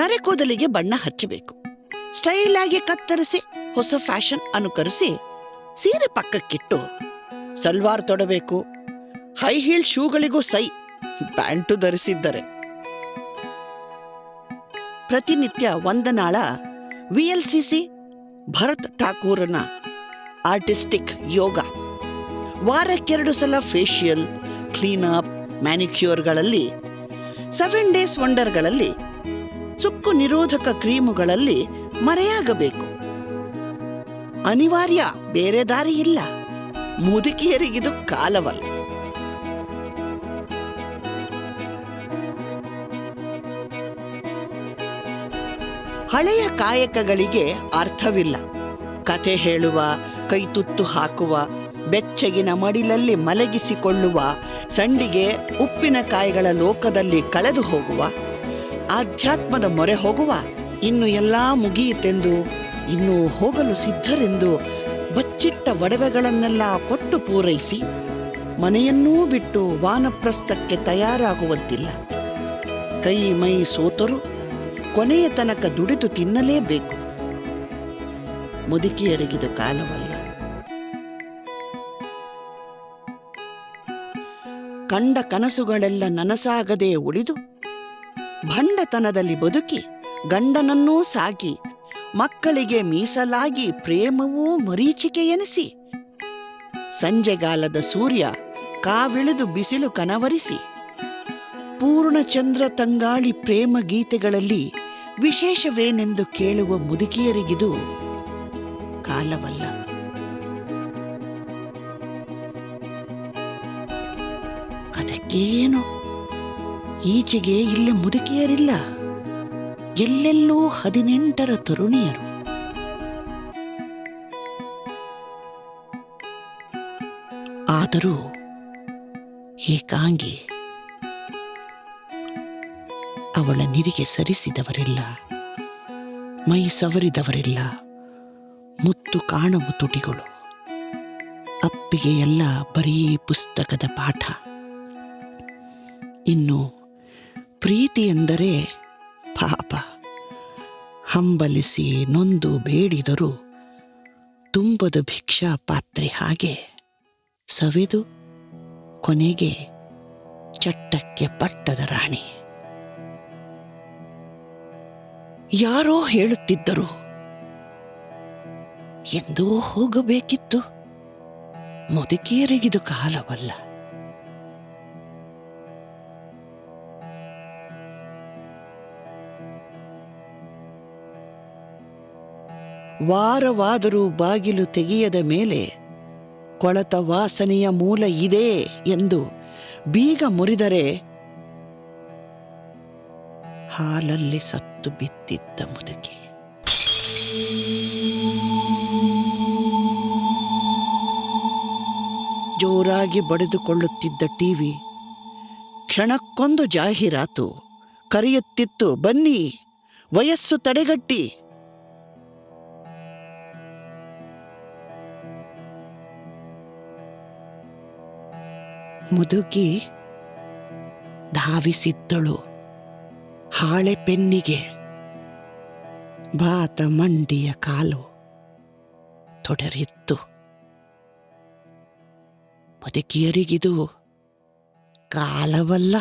ನರೆಕೂದಲಿಗೆ ಬಣ್ಣ ಹಚ್ಚಬೇಕು. ಸ್ಟೈಲ್ ಆಗಿ ಕತ್ತರಿಸಿ, ಹೊಸ ಫ್ಯಾಷನ್ ಅನುಕರಿಸಿ ಸೀರೆ ಪಕ್ಕಕ್ಕಿಟ್ಟು ಸಲ್ವಾರ್ ತೊಡಬೇಕು. ಹೈ ಹೀಲ್ ಶೂಗಳಿಗೂ ಸೈ ಪ್ಯಾಂಟು ಧರಿಸಿದ್ದರೆ. ಪ್ರತಿನಿತ್ಯ ಒಂದನಾಳ ಸಿ ಭರತ್ ಠಾಕೂರನ ಆರ್ಟಿಸ್ಟಿಕ್ ಯೋಗ. ವಾರಕ್ಕೆರಡು ಸಲ ಫೇಶಿಯಲ್ ಅಪ್ ಮ್ಯಾನಿಕ್ಯೂರ್ಗಳಲ್ಲಿ, ಸೆವೆನ್ ಡೇಸ್ ವಂಡರ್ಗಳಲ್ಲಿ ಸುಕ್ಕು ನಿರೋಧಕ ಕ್ರೀಮುಗಳಲ್ಲಿ ಮರೆಯಾಗಬೇಕು. ಅನಿವಾರ್ಯ, ಬೇರೆ ದಾರಿ ಇಲ್ಲ. ಮುದುಕಿಯರಿಗಿದು ಕಾಲವಲ್ಲ. ಹಳೆಯ ಕಾಯಕಗಳಿಗೆ ಅರ್ಥವಿಲ್ಲ. ಕತೆ ಹೇಳುವ ಕೈತುತ್ತು ಹಾಕುವ, ಬೆಚ್ಚಗಿನ ಮಡಿಲಲ್ಲಿ ಮಲಗಿಸಿಕೊಳ್ಳುವ, ಸಂಡಿಗೆ ಉಪ್ಪಿನಕಾಯಿಗಳ ಲೋಕದಲ್ಲಿ ಕಳೆದು ಹೋಗುವ ಆಧ್ಯಾತ್ಮದ ಮೊರೆ ಹೋಗುವ, ಇನ್ನು ಎಲ್ಲಾ ಮುಗಿಯಿತೆಂದು, ಇನ್ನು ಹೋಗಲು ಸಿದ್ಧರೆಂದು ಬಚ್ಚಿಟ್ಟ ಒಡವೆಗಳನ್ನೆಲ್ಲ ಕೊಟ್ಟು ಪೂರೈಸಿ, ಮನೆಯನ್ನೂ ಬಿಟ್ಟು ವಾನಪ್ರಸ್ಥಕ್ಕೆ ತಯಾರಾಗುವಂತಿಲ್ಲ. ಕೈ ಮೈ ಸೋತರು, ಕೊನೆಯ ತನಕ ದುಡಿದು ತಿನ್ನಲೇಬೇಕು. ಮುದುಕಿಯರಿಗಿದು ಕಾಲವಲ್ಲ. ಕಂಡ ಕನಸುಗಳೆಲ್ಲ ನನಸಾಗದೆ ಉಳಿದು ಭಂಡತನದಲ್ಲಿ ಬದುಕಿ ಗಂಡನನ್ನೂ ಸಾಕಿ ಮಕ್ಕಳಿಗೆ ಮೀಸಲಾಗಿ ಪ್ರೇಮವೂ ಮರೀಚಿಕೆ ಎನಿಸಿ. ಸಂಜೆಗಾಲದ ಸೂರ್ಯ ಕಾವಿಳಿದು ಬಿಸಿಲು ಕನವರಿಸಿ. ಪೂರ್ಣಚಂದ್ರ ತಂಗಾಳಿ ಪ್ರೇಮ ಗೀತೆಗಳಲ್ಲಿ ವಿಶೇಷವೇನೆಂದು ಕೇಳುವ ಮುದುಕಿಯರಿಗಿದು ಕಾಲವಲ್ಲ. ಅದಕ್ಕೇನು? ಈಚೆಗೆ ಇಲ್ಲಿ ಮುದುಕಿಯರಿಲ್ಲ. ಎಲ್ಲೆಲ್ಲೂ ಹದಿನೆಂಟರ ತರುಣಿಯರು. ಆದರೂ ಏಕಾಂಗಿ ಅವಳ ನಿರಿಗೆ ಸರಿಸಿದವರಿಲ್ಲ, ಮೈ ಸವರಿದವರಿಲ್ಲ, ಮುತ್ತು ಕಾಣವು ತುಟಿಗಳು. ಅಪ್ಪಿಗೆ ಎಲ್ಲ ಬರೀ ಪುಸ್ತಕದ ಪಾಠ. ಇನ್ನು ಪ್ರೀತಿ ಎಂದರೆ ಪಾಪ. ಹಂಬಲಿಸಿ ನೊಂದು ಬೇಡಿದರೂ ತುಂಬದ ಭಿಕ್ಷಾ ಪಾತ್ರೆ ಹಾಗೆ ಸವೆದು ಕೊನೆಗೆ ಚಟ್ಟಕ್ಕೆ ಪಟ್ಟದ ರಾಣಿ. ಯಾರೋ ಹೇಳುತ್ತಿದ್ದರು, ಎಂದೋ ಹೋಗಬೇಕಿತ್ತು. ಮುದುಕಿಯರಿಗಿದು ಕಾಲವಲ್ಲ. ವಾರವಾದರೂ ಬಾಗಿಲು ತೆಗೆಯದ ಮೇಲೆ ಕೊಳತ ವಾಸನೆಯ ಮೂಲ ಇದೆ ಎಂದು ಬೀಗ ಮುರಿದರೆ ಹಾಲಲ್ಲಿ ಸತ್ತು ಬಿದ್ದಿದ್ದ ಮುದುಕಿ. ಜೋರಾಗಿ ಬಡಿದುಕೊಳ್ಳುತ್ತಿದ್ದ ಟಿವಿ ಕ್ಷಣಕ್ಕೊಂದು ಜಾಹೀರಾತು ಕರೆಯುತ್ತಿತ್ತು, ಬನ್ನಿ, ವಯಸ್ಸು ತಡೆಗಟ್ಟಿ ಮುದುಕಿ ಧಾವಿಸಿದ್ದಳು. ಹಾಳೆ ಪೆನ್ನಿಗೆ. ಬಾತ ಮಂಡಿಯ ಕಾಲು ತೊಡರಿತ್ತು. ಮುದುಕಿಯರಿಗಿದು ಕಾಲವಲ್ಲ.